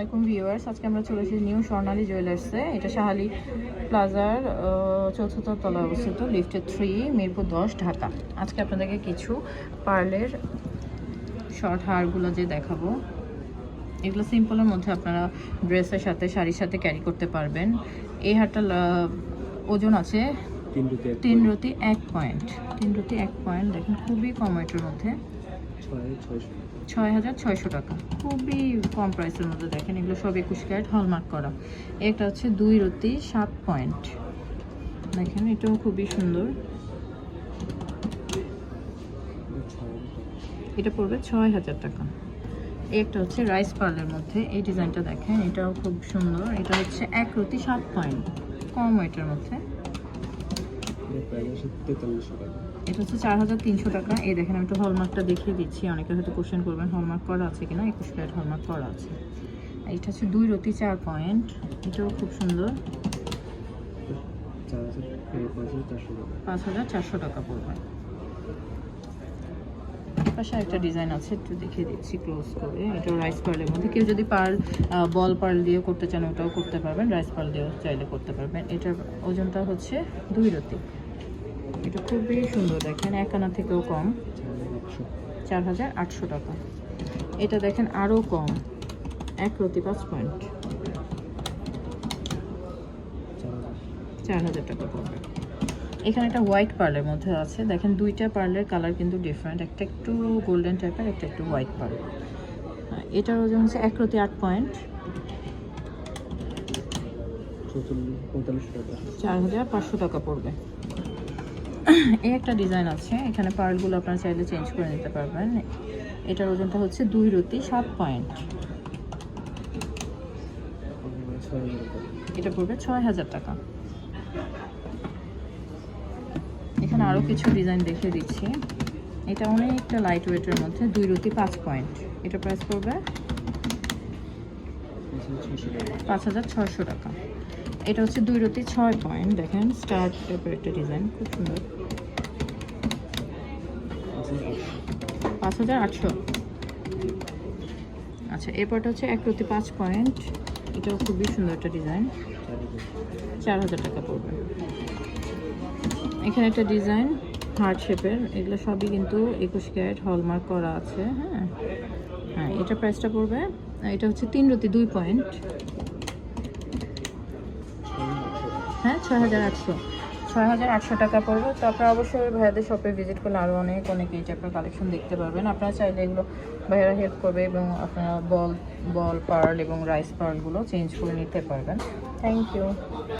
আলাইকুম ভিউয়ার্স। আজকে আমরা চলে এসেছি নিউ স্বর্ণালী জুয়েলার্সে এটা শাহালি প্লাজার চতুর্থ তলা অবস্থিত লিফটে থ্রি মিরপুর দশ ঢাকা। আজকে আপনাদেরকে কিছু পার্লের শর্ট হারগুলো যে দেখাবো। এগুলো সিম্পলের মধ্যে আপনারা ড্রেসের সাথে শাড়ির সাথে ক্যারি করতে পারবেন। এই হারটা ওজন আছে তিন রতি এক পয়েন্ট তিন রতি এক পয়েন্ট দেখেন খুবই কম এটার মধ্যে। ছয় হাজার ছয়শো টাকা। খুবই কম প্রাইসের মধ্যে দেখেন, এগুলো সব একুশ ক্যারেট হলমার্ক করা। একটা হচ্ছে দুই রতি, সাত পয়েন্ট দেখেন, এটাও খুবই সুন্দর। এটা পড়বে ছয় হাজার টাকা। একটা হচ্ছে রাইস পার্লের মধ্যে, এই ডিজাইনটা দেখেন, এটাও খুব সুন্দর। এটা হচ্ছে এক রতি, সাত পয়েন্ট কম ওয়েটের মধ্যে। এর প্রাইস আছে তেতাল্লিশশো টাকা। এটা হচ্ছে চার হাজার তিনশো টাকা। এই দেখেন আমি একটু হলমার্কটা দেখিয়ে দিচ্ছি। অনেকে হয়তো কোশ্চেন করবেন হলমার্ক করা আছে কিনা? একুশ ক্যারেট হলমার্ক করা আছে। এটা হচ্ছে দুই রতি চার পয়েন্ট এটাও খুব সুন্দর। পাঁচ হাজার চারশো টাকা পড়বে। পাশে একটা ডিজাইন আছে, একটু দেখিয়ে দিচ্ছি ক্লোজ করে। এটা রাইস পার্লের মধ্যে। কেউ যদি পার্ল বল পার্ল দিয়ে করতে চান, ওটাও করতে পারবেন। রাইস পার্ল দিয়েও চাইলে করতে পারবেন। এটার ওজনটা হচ্ছে দুই রতি। এটা খুবই সুন্দর দেখেন এক আনা থেকেও কম। চার হাজার আটশো টাকা। এটা দেখেন আরও কম। এক রতি পাঁচ পয়েন্ট চার হাজার টাকা পড়বে। এখানে একটা হোয়াইট পার্লের মধ্যে আছে। দেখেন দুইটা পার্লের কালার কিন্তু ডিফারেন্ট একটা একটু গোল্ডেন টাইপের একটা একটু হোয়াইট পার্ল এটার ওজন হচ্ছে এক রতি আট পয়েন্ট চার হাজার পাঁচশো টাকা পড়বে। এই একটা ডিজাইন আছে। এখানে পার্লগুলো আপনারা চাইলে চেঞ্জ করে নিতে পারবেন। এটার ওজনটা হচ্ছে দুই রতি সাত পয়েন্ট এটা পড়বে ছয় হাজার টাকা এখানে আরও কিছু ডিজাইন দেখে দিচ্ছি। এটা অনেকটা লাইট ওয়েটের মধ্যে, দুই রতি পাঁচ পয়েন্ট এটা প্রাইস পড়বে পাঁচ হাজার ছয়শো টাকা। এটা হচ্ছে দুই রতি ছয় পয়েন্ট দেখেন স্টার টাইপের একটা ডিজাইন খুব সুন্দর। পাঁচ হাজার আটশো। আচ্ছা এরপরটা হচ্ছে এক রতি পাঁচ পয়েন্ট এটাও খুবই সুন্দর একটা ডিজাইন চার হাজার টাকা পড়বে। এখানে একটা ডিজাইন, হার্ট শেপের। এগুলো সবই কিন্তু একুশ ক্যারেট হলমার্ক করা আছে হ্যাঁ। হ্যাঁ এটা প্রাইসটা পড়বে, এটা হচ্ছে তিন রতি দুই পয়েন্ট। হ্যাঁ ছয় হাজার আটশো। ছয় হাজার আটশো টাকা পড়বে। তো আপনারা অবশ্যই ভাইয়াদের শপে ভিজিট করলে আরও অনেক অনেক এই টাইপের কালেকশন দেখতে পারবেন। আপনারা চাইলে এগুলো ভাইয়ারা হেল্প করবে এবং আপনারা বল বল পার্ল এবং রাইস পার্লগুলো চেঞ্জ করে নিতে পারবেন। Thank you